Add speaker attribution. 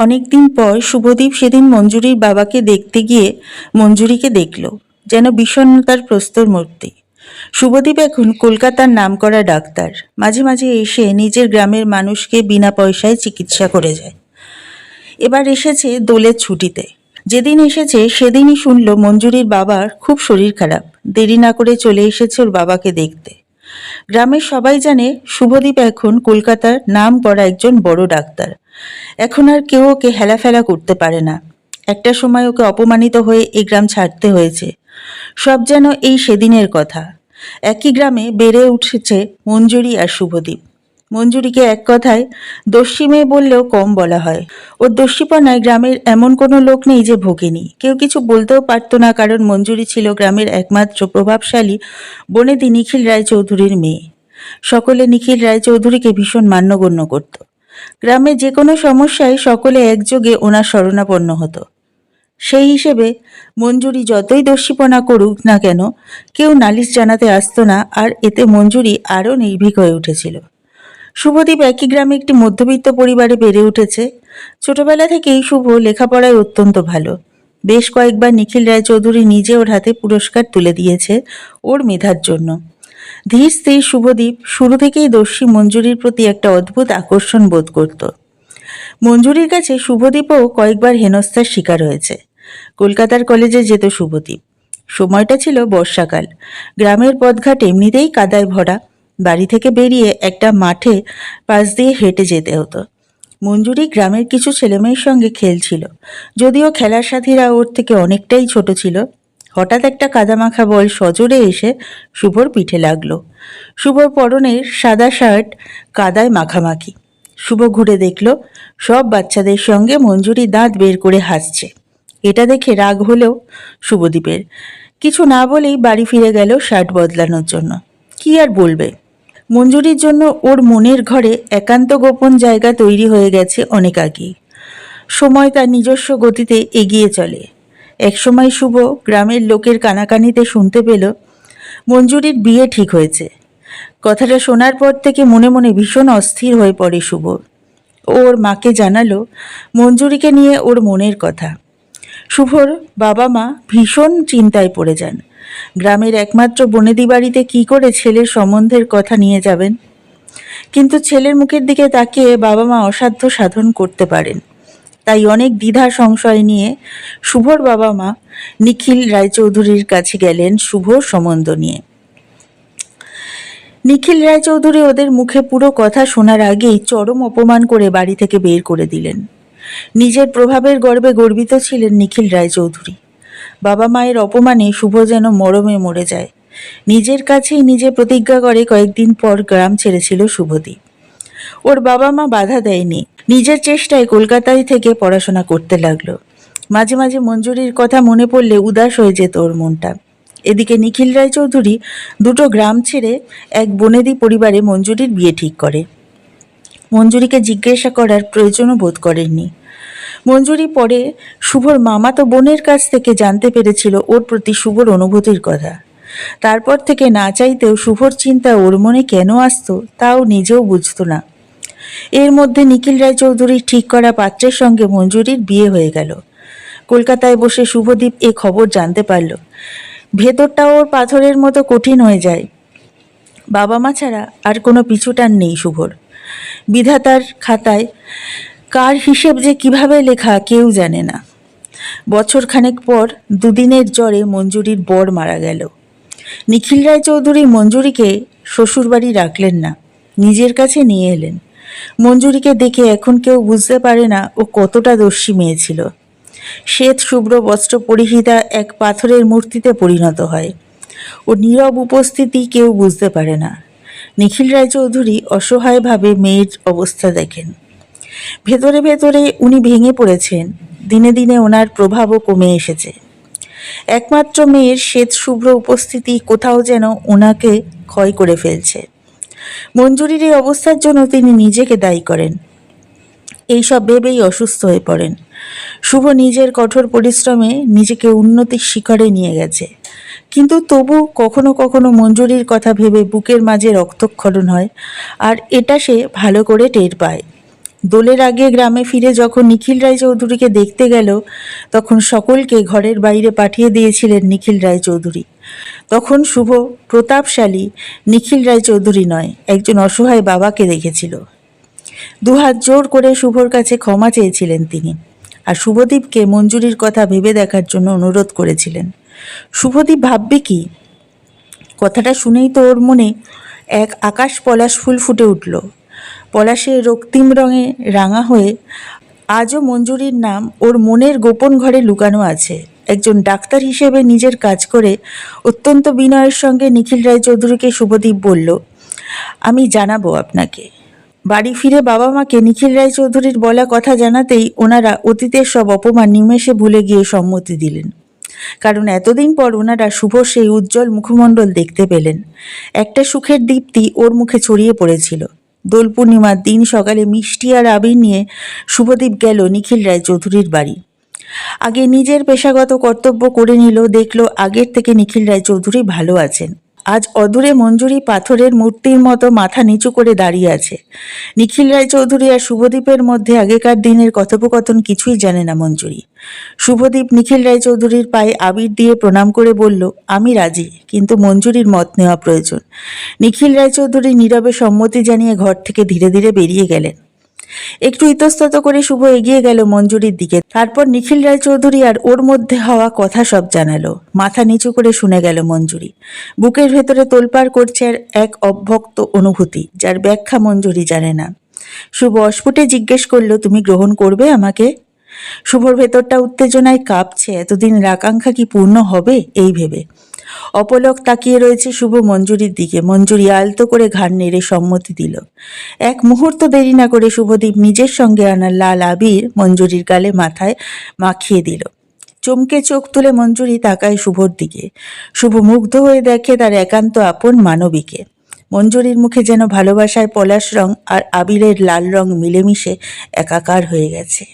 Speaker 1: অনেকদিন পর শুভদীপ সেদিন মঞ্জুরির বাবাকে দেখতে গিয়ে মঞ্জুরিকে দেখল, যেন বিষণ্ণতার প্রস্তর মূর্তি। শুভদীপ এখন কলকাতার নামকরা ডাক্তার। মাঝে মাঝে এসে নিজের গ্রামের মানুষকে বিনা পয়সায় চিকিৎসা করে যায়। এবার এসেছে দোলের ছুটিতে। যেদিন এসেছে সেদিনই শুনল মঞ্জুরির বাবার খুব শরীর খারাপ। দেরি না করে চলে এসেছে ওর বাবাকে দেখতে। গ্রামের সবাই জানে শুভদীপ এখন কলকাতার নাম করা একজন বড় ডাক্তার। এখন আর কেউ ওকে হেলাফেলা করতে পারে না। একটা সময় ওকে অপমানিত হয়ে এই গ্রাম ছাড়তে হয়েছে। সব যেন এই সেদিনের কথা। একই গ্রামে বেড়ে উঠেছে মঞ্জুরি আর শুভদীপ। মঞ্জুরিকে এক কথায় দস্যি মেয়ে বললেও কম বলা হয়। ওর দস্যিপনায় গ্রামের এমন কোনো লোক নেই যে ভোগেনি। কেউ কিছু বলতেও পারতো না কারণ মঞ্জুরি ছিল গ্রামের একমাত্র প্রভাবশালী বনেদি নিখিল রায়চৌধুরীর মেয়ে। সকলে নিখিল রায়চৌধুরীকে ভীষণ মান্যগণ্য করত। গ্রামে যে কোনো সমস্যায় সকলে একযোগে ওনার শরণাপন্ন হতো। সেই হিসেবে মঞ্জুরি যতই দস্যিপনা করুক না কেন, কেউ নালিশ জানাতে আসতো না আর এতে মঞ্জুরি আরও নির্ভীক হয়ে উঠেছিল। শুভদীপ একই গ্রামে একটি মধ্যবিত্ত পরিবারে বেড়ে উঠেছে। ছোটবেলা থেকেই শুভ লেখাপড়ায় অত্যন্ত ভালো। বেশ কয়েকবার নিখিল রায়চৌধুরী নিজে ওর হাতে পুরস্কার তুলে দিয়েছে ওর মেধার জন্য। ধীর স্থির শুভদীপ শুরু থেকেই দস্যি মঞ্জুরির প্রতি একটা অদ্ভুত আকর্ষণ বোধ করত। মঞ্জুরির কাছে শুভদীপও কয়েকবার হেনস্থার শিকার হয়েছে। কলকাতার কলেজে যেত শুভদীপ। সময়টা ছিল বর্ষাকাল। গ্রামের পথঘাট এমনিতেই কাদায় ভরা। বাড়ি থেকে বেরিয়ে একটা মাঠে পাশ দিয়ে হেঁটে যেতে হতো। মঞ্জুরি গ্রামের কিছু ছেলেমেয়ের সঙ্গে খেলছিল। যদিও খেলার সাথীরা ওর থেকে অনেকটাই ছোট ছিল। হঠাৎ একটা কাদামাখা বল সজোরে এসে শুভর পিঠে লাগল। শুভর পরনের সাদা শার্ট, কাদায় মাখামাখি। শুভ ঘুরে দেখল, সব বাচ্চাদের সঙ্গে মঞ্জুরি দাঁত বের করে হাসছে। এটা দেখে রাগ হলেও শুভদীপের। কিছু না বলেই বাড়ি ফিরে গেল শার্ট বদলানোর জন্য। কি আর বলবে? মঞ্জুরির জন্য ওর মনের ঘরে একান্ত গোপন জায়গা তৈরি হয়ে গেছে অনেক আগেই সময় তার নিজস্ব গতিতে এগিয়ে চলে। একসময় শুভ গ্রামের লোকের কানাকানিতে শুনতে পেল, মঞ্জুরির বিয়ে ঠিক হয়েছে। কথাটা শোনার পর থেকে মনে মনে ভীষণ অস্থির হয়ে পড়ে শুভ। ওর মাকে জানালো, মঞ্জুরিকে নিয়ে ওর মনের কথা। শুভর বাবা মা ভীষণ চিন্তায় পড়ে যান। গ্রামের একমাত্র বনেদি বাড়িতে কী করে ছেলের সম্বন্ধের কথা নিয়ে যাবেন? কিন্তু ছেলের মুখের দিকে তাকিয়ে বাবা মা অসাধ্য সাধন করতে পারেন। তাই অনেক দ্বিধা সংশয় নিয়ে শুভর বাবা মা নিখিল রায়চৌধুরীর কাছে গেলেন শুভ সম্বন্ধ নিয়ে। নিখিল রায়চৌধুরী ওদের মুখে পুরো কথা শোনার আগেই চরম অপমান করে বাড়ি থেকে বের করে দিলেন। নিজের প্রভাবের গর্বে গর্বিত ছিলেন নিখিল রায়চৌধুরী। বাবা মায়ের অপমানে শুভ যেন মরমে মরে যায়। নিজের কাছেই নিজে প্রতিজ্ঞা করে কয়েকদিন পর গ্রাম ছেড়েছিল শুভদীপ। ওর বাবা মা বাধা দেয়নি। নিজের চেষ্টায় কলকাতায় থেকে পড়াশোনা করতে লাগল। মাঝে মাঝে মঞ্জুরির কথা মনে পড়লে উদাস হয়ে যেত ওর মনটা। এদিকে নিখিল রায়চৌধুরী দুটো গ্রাম ছেড়ে এক বনেদি পরিবারে মঞ্জুরির বিয়ে ঠিক করে। মঞ্জুরিকে জিজ্ঞাসা করার প্রয়োজনও বোধ করেননি। মঞ্জুরি পরে শুভর মামা তো বোনের কাছ থেকে জানতে পেরেছিল ওর প্রতি শুভর অনুভূতির কথা। তারপর থেকে না চাইতেও শুভর চিন্তা ওর মনে কেন আসত তাও নিজেও বুঝতো না। এর মধ্যে নিখিল রায়চৌধুরীর ঠিক করা পাত্রের সঙ্গে মঞ্জুরির বিয়ে হয়ে গেল। কলকাতায় বসে শুভদীপ এ খবর জানতে পারল। ভেতরটাও ওর পাথরের মতো কঠিন হয়ে যায়। বাবা মা ছাড়া আর কোনো পিছুটান নেই শুভর। বিধাতার খাতায় কার হিসেব যে কীভাবে লেখা কেউ জানে না। বছর খানেক পর দুদিনের জ্বরে মঞ্জুরির বর মারা গেল। নিখিল রায় চৌধুরী মঞ্জুরিকে শ্বশুরবাড়ি রাখলেন না, নিজের কাছে নিয়ে এলেন। মঞ্জুরিকে দেখে এখন কেউ বুঝতে পারে না ও কতটা দস্যি মেয়ে ছিল। শ্বেত শুভ্র বস্ত্র পরিহিতা এক পাথরের মূর্তিতে পরিণত হয়। ও নীরব উপস্থিতি কেউ বুঝতে পারে না। নিখিল রায়চৌধুরী অসহায়ভাবে মেয়ের অবস্থা দেখেন। ভেতরে ভেতরে উনি ভেঙে পড়েছেন। দিনে দিনে ওনার প্রভাবও কমে এসেছে। একমাত্র মেয়ের শ্বেত শুভ্র উপস্থিতি কোথাও যেন ওনাকে ক্ষয় করে ফেলছে। মঞ্জুরির এই অবস্থার জন্য তিনি নিজেকে দায়ী করেন। এইসব ভেবেই অসুস্থ হয়ে পড়েন। শুভ নিজের কঠোর পরিশ্রমে নিজেকে উন্নতির শিখরে নিয়ে গেছে। কিন্তু তবু কখনো কখনো মঞ্জুরির কথা ভেবে বুকের মাঝে রক্তক্ষরণ হয়, আর এটা সে ভালো করে টের পায়। দোলের আগে গ্রামে ফিরে যখন নিখিল রায়চৌধুরীকে দেখতে গেল, তখন সকলকে ঘরের বাইরে পাঠিয়ে দিয়েছিলেন নিখিল রায়চৌধুরী। তখন শুভ প্রতাপশালী নিখিল রায়চৌধুরী নয়, একজন অসহায় বাবাকে দেখেছিল। দুহাত জোর করে শুভর কাছে ক্ষমা চেয়েছিলেন তিনি। আর শুভদীপকে মঞ্জুরির কথা ভেবে দেখার জন্য অনুরোধ করেছিলেন। শুভদীপ ভাববে কি? কথাটা শুনেই তো ওর মনে এক আকাশ পলাশ ফুল ফুটে উঠল। পলাশে রক্তিম রঙে রাঙা হয়ে আজও মঞ্জুরির নাম ওর মনের গোপন ঘরে লুকানো আছে। একজন ডাক্তার হিসেবে নিজের কাজ করে অত্যন্ত বিনয়ের সঙ্গে নিখিল রায়চৌধুরীকে শুভদীপ বলল, আমি জানাব আপনাকে। বাড়ি ফিরে বাবা মাকে নিখিল রায়চৌধুরীর বলা কথা জানাতেই ওনারা অতীতের সব অপমান নিমেষে ভুলে গিয়ে সম্মতি দিলেন। কারণ এতদিন পর ওনারা শুভ সেই উজ্জ্বল মুখমণ্ডল দেখতে পেলেন। একটা সুখের দীপ্তি ওর মুখে ছড়িয়ে পড়েছিল। দোল পূর্ণিমার দিন সকালে মিষ্টি আর আবির নিয়ে শুভদীপ গেল নিখিল রায়চৌধুরীর বাড়ি। আগে নিজের পেশাগত কর্তব্য করে নিল, দেখল আগের থেকে নিখিল রায়চৌধুরী ভালো আছেন। আজ অদূরে মঞ্জুরি পাথরের মূর্তির মতো মাথা নিচু করে দাঁড়িয়ে আছে। নিখিল রায়চৌধুরী আর শুভদীপের মধ্যে আগেকার দিনের কথোপকথন কিছুই জানে না মঞ্জুরি। শুভদীপ নিখিল রায়চৌধুরীর পায়ে আবির দিয়ে প্রণাম করে বলল, আমি রাজি, কিন্তু মঞ্জুরির মত নেওয়া প্রয়োজন। নিখিল রায়চৌধুরী নীরবে সম্মতি জানিয়ে ঘর থেকে ধীরে ধীরে বেরিয়ে গেলেন। একটু ইতস্তত করে শুভ এগিয়ে গেল মঞ্জুরির দিকে। তারপর নিখিল রায়চৌধুরী আর ওর মধ্যে হওয়া কথা সব জানালো। মাথা নিচু করে শুনে গেল মঞ্জুরি। বুকের ভেতরে তোলপাড় করছে এক অভ্যক্ত অনুভূতি, যার ব্যাখ্যা মঞ্জুরি জানে না। শুভ অস্ফুটে জিজ্ঞেস করল, তুমি গ্রহণ করবে আমাকে? শুভর ভেতরটা উত্তেজনায় কাঁপছে এতদিন আকাঙ্ক্ষা কি পূর্ণ হবে? এই ভেবে। অপলক তাকিয়ে রয়েছে শুভ মঞ্জুরির দিকে। মঞ্জুরি আলতো করে ঘাড় নেড়ে সম্মতি দিল। এক মুহূর্ত দেরি না করে শুভদীপ নিজের সঙ্গে আনা লাল আবির মঞ্জুরির গালে মাথায় মাখিয়ে দিল। চমকে চোখ তুলে মঞ্জুরি তাকায় শুভর দিকে। শুভ মুগ্ধ হয়ে দেখে তার একান্ত আপন মানবীকে। মঞ্জুরির মুখে যেন ভালোবাসায় পলাশ রং আর আবিরের লাল রং মিলেমিশে একাকার হয়ে গেছে।